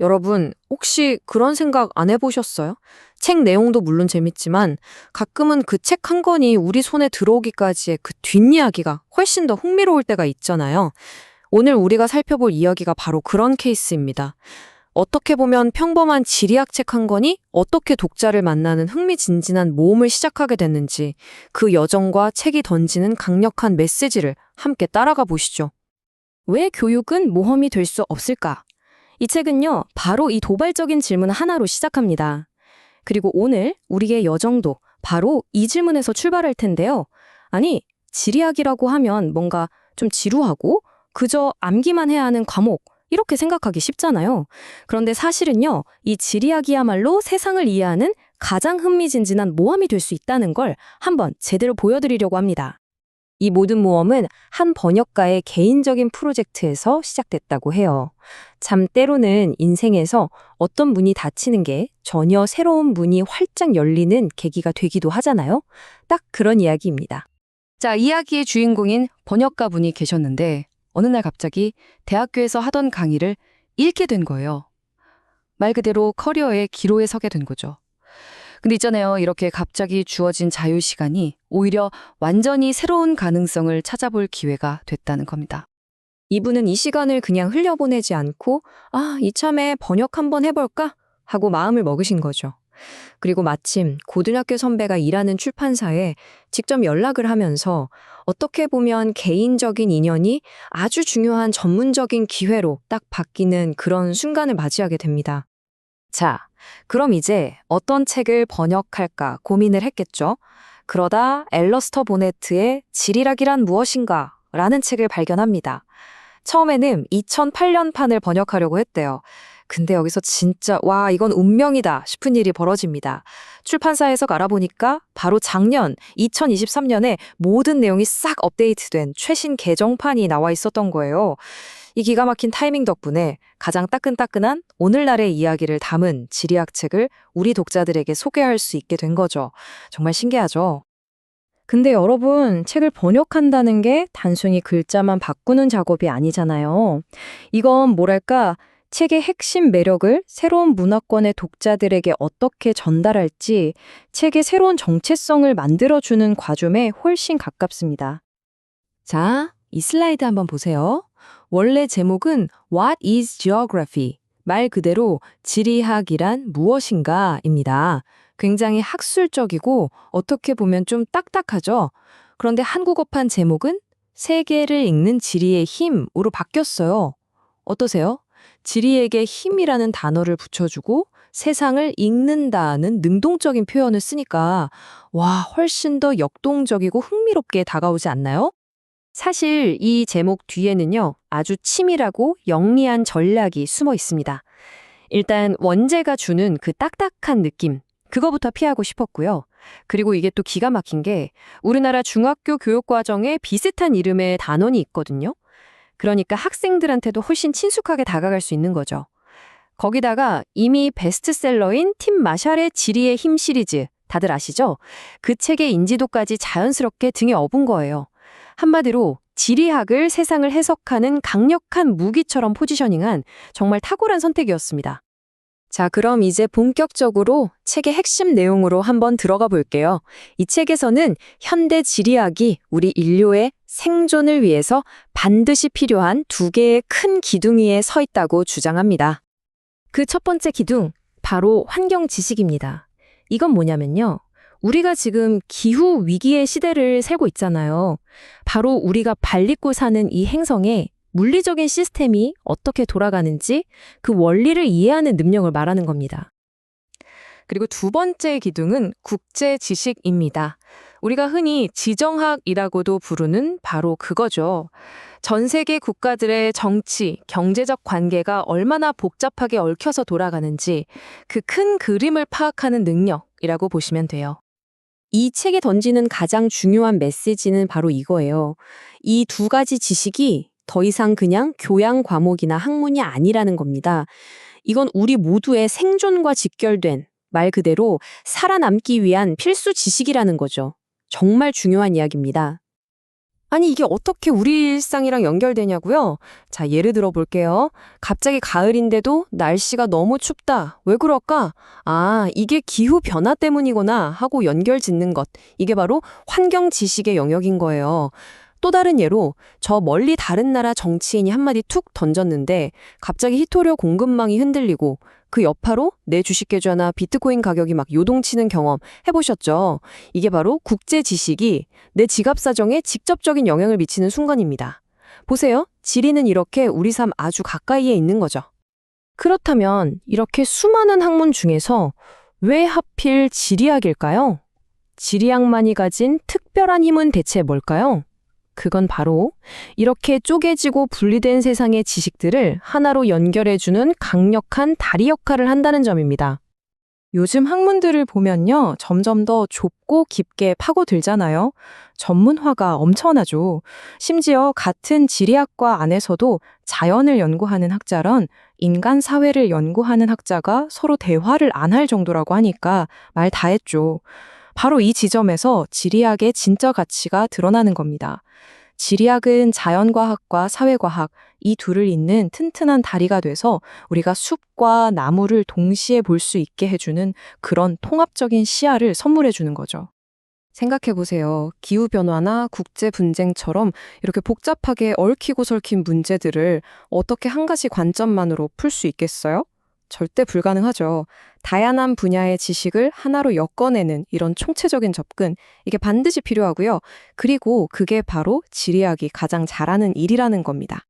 여러분, 혹시 그런 생각 안 해보셨어요? 책 내용도 물론 재밌지만 가끔은 그 책 한 권이 우리 손에 들어오기까지의 그 뒷이야기가 훨씬 더 흥미로울 때가 있잖아요. 오늘 우리가 살펴볼 이야기가 바로 그런 케이스입니다. 어떻게 보면 평범한 지리학 책 한 권이 어떻게 독자를 만나는 흥미진진한 모험을 시작하게 됐는지 그 여정과 책이 던지는 강력한 메시지를 함께 따라가 보시죠. 왜 교육은 모험이 될 수 없을까? 이 책은요, 바로 이 도발적인 질문 하나로 시작합니다. 그리고 오늘 우리의 여정도 바로 이 질문에서 출발할 텐데요. 아니, 지리학이라고 하면 뭔가 좀 지루하고 그저 암기만 해야 하는 과목, 이렇게 생각하기 쉽잖아요. 그런데 사실은요, 이 지리학이야말로 세상을 이해하는 가장 흥미진진한 모험이 될 수 있다는 걸 한번 제대로 보여드리려고 합니다. 이 모든 모험은 한 번역가의 개인적인 프로젝트에서 시작됐다고 해요. 참 때로는 인생에서 어떤 문이 닫히는 게 전혀 새로운 문이 활짝 열리는 계기가 되기도 하잖아요. 딱 그런 이야기입니다. 자, 이야기의 주인공인 번역가 분이 계셨는데 어느 날 갑자기 대학교에서 하던 강의를 잃게 된 거예요. 말 그대로 커리어의 기로에 서게 된 거죠. 근데 있잖아요. 이렇게 갑자기 주어진 자유 시간이 오히려 완전히 새로운 가능성을 찾아볼 기회가 됐다는 겁니다. 이분은 이 시간을 그냥 흘려보내지 않고 아, 이참에 번역 한번 해볼까? 하고 마음을 먹으신 거죠. 그리고 마침 고등학교 선배가 일하는 출판사에 직접 연락을 하면서 어떻게 보면 개인적인 인연이 아주 중요한 전문적인 기회로 딱 바뀌는 그런 순간을 맞이하게 됩니다. 자, 그럼 이제 어떤 책을 번역할까 고민을 했겠죠. 그러다 엘러스터 보네트의 지리락이란 무엇인가 라는 책을 발견합니다. 처음에는 2008년 판을 번역하려고 했대요. 근데 여기서 진짜 와 이건 운명이다 싶은 일이 벌어집니다. 출판사에서 알아보니까 바로 작년 2023년에 모든 내용이 싹 업데이트된 최신 개정판이 나와 있었던 거예요. 이 기가 막힌 타이밍 덕분에 가장 따끈따끈한 오늘날의 이야기를 담은 지리학 책을 우리 독자들에게 소개할 수 있게 된 거죠. 정말 신기하죠? 근데 여러분, 책을 번역한다는 게 단순히 글자만 바꾸는 작업이 아니잖아요. 이건 뭐랄까, 책의 핵심 매력을 새로운 문화권의 독자들에게 어떻게 전달할지 책의 새로운 정체성을 만들어주는 과정에 훨씬 가깝습니다. 자, 이 슬라이드 한번 보세요. 원래 제목은 What is Geography? 말 그대로 지리학이란 무엇인가입니다. 굉장히 학술적이고 어떻게 보면 좀 딱딱하죠? 그런데 한국어판 제목은 세계를 읽는 지리의 힘으로 바뀌었어요. 어떠세요? 지리에게 힘이라는 단어를 붙여주고 세상을 읽는다는 능동적인 표현을 쓰니까 와, 훨씬 더 역동적이고 흥미롭게 다가오지 않나요? 사실 이 제목 뒤에는요, 아주 치밀하고 영리한 전략이 숨어 있습니다. 일단 원제가 주는 그 딱딱한 느낌, 그거부터 피하고 싶었고요. 그리고 이게 또 기가 막힌 게 우리나라 중학교 교육과정에 비슷한 이름의 단원이 있거든요. 그러니까 학생들한테도 훨씬 친숙하게 다가갈 수 있는 거죠. 거기다가 이미 베스트셀러인 팀 마샬의 지리의 힘 시리즈, 다들 아시죠? 그 책의 인지도까지 자연스럽게 등에 업은 거예요. 한마디로 지리학을 세상을 해석하는 강력한 무기처럼 포지셔닝한 정말 탁월한 선택이었습니다. 자, 그럼 이제 본격적으로 책의 핵심 내용으로 한번 들어가 볼게요. 이 책에서는 현대 지리학이 우리 인류의 생존을 위해서 반드시 필요한 두 개의 큰 기둥 위에 서 있다고 주장합니다. 그 첫 번째 기둥, 바로 환경 지식입니다. 이건 뭐냐면요. 우리가 지금 기후 위기의 시대를 살고 있잖아요. 바로 우리가 발 딛고 사는 이 행성에 물리적인 시스템이 어떻게 돌아가는지 그 원리를 이해하는 능력을 말하는 겁니다. 그리고 두 번째 기둥은 국제 지식입니다. 우리가 흔히 지정학이라고도 부르는 바로 그거죠. 전 세계 국가들의 정치, 경제적 관계가 얼마나 복잡하게 얽혀서 돌아가는지 그 큰 그림을 파악하는 능력이라고 보시면 돼요. 이 책에 던지는 가장 중요한 메시지는 바로 이거예요. 이 두 가지 지식이 더 이상 그냥 교양 과목이나 학문이 아니라는 겁니다. 이건 우리 모두의 생존과 직결된 말 그대로 살아남기 위한 필수 지식이라는 거죠. 정말 중요한 이야기입니다. 아니, 이게 어떻게 우리 일상이랑 연결되냐고요? 자, 예를 들어 볼게요. 갑자기 가을인데도 날씨가 너무 춥다. 왜 그럴까? 아, 이게 기후 변화 때문이구나 하고 연결 짓는 것. 이게 바로 환경 지식의 영역인 거예요. 또 다른 예로 저 멀리 다른 나라 정치인이 한마디 툭 던졌는데 갑자기 히토류 공급망이 흔들리고 그 여파로 내 주식 계좌나 비트코인 가격이 막 요동치는 경험 해보셨죠? 이게 바로 국제 지식이 내 지갑 사정에 직접적인 영향을 미치는 순간입니다. 보세요. 지리는 이렇게 우리 삶 아주 가까이에 있는 거죠. 그렇다면 이렇게 수많은 학문 중에서 왜 하필 지리학일까요? 지리학만이 가진 특별한 힘은 대체 뭘까요? 그건 바로 이렇게 쪼개지고 분리된 세상의 지식들을 하나로 연결해주는 강력한 다리 역할을 한다는 점입니다. 요즘 학문들을 보면요, 점점 더 좁고 깊게 파고들잖아요. 전문화가 엄청나죠. 심지어 같은 지리학과 안에서도 자연을 연구하는 학자런 인간 사회를 연구하는 학자가 서로 대화를 안 할 정도라고 하니까 말 다 했죠. 바로 이 지점에서 지리학의 진짜 가치가 드러나는 겁니다. 지리학은 자연과학과 사회과학 이 둘을 잇는 튼튼한 다리가 돼서 우리가 숲과 나무를 동시에 볼 수 있게 해주는 그런 통합적인 시야를 선물해 주는 거죠. 생각해 보세요. 기후 변화나 국제 분쟁처럼 이렇게 복잡하게 얽히고 설킨 문제들을 어떻게 한 가지 관점만으로 풀 수 있겠어요? 절대 불가능하죠. 다양한 분야의 지식을 하나로 엮어내는 이런 총체적인 접근, 이게 반드시 필요하고요. 그리고 그게 바로 지리학이 가장 잘하는 일이라는 겁니다.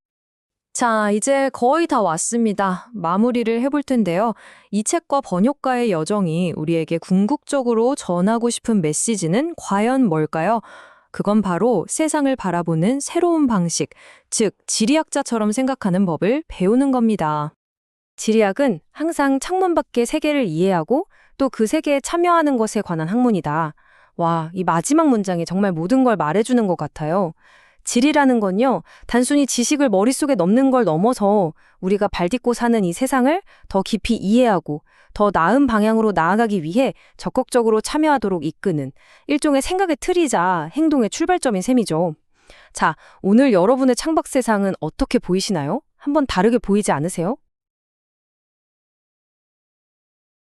자, 이제 거의 다 왔습니다. 마무리를 해볼 텐데요. 이 책과 번역가의 여정이 우리에게 궁극적으로 전하고 싶은 메시지는 과연 뭘까요? 그건 바로 세상을 바라보는 새로운 방식, 즉, 지리학자처럼 생각하는 법을 배우는 겁니다. 지리학은 항상 창문 밖의 세계를 이해하고 또 그 세계에 참여하는 것에 관한 학문이다. 와, 이 마지막 문장이 정말 모든 걸 말해주는 것 같아요. 지리라는 건요, 단순히 지식을 머릿속에 넣는 걸 넘어서 우리가 발 딛고 사는 이 세상을 더 깊이 이해하고 더 나은 방향으로 나아가기 위해 적극적으로 참여하도록 이끄는 일종의 생각의 틀이자 행동의 출발점인 셈이죠. 자, 오늘 여러분의 창밖 세상은 어떻게 보이시나요? 한번 다르게 보이지 않으세요?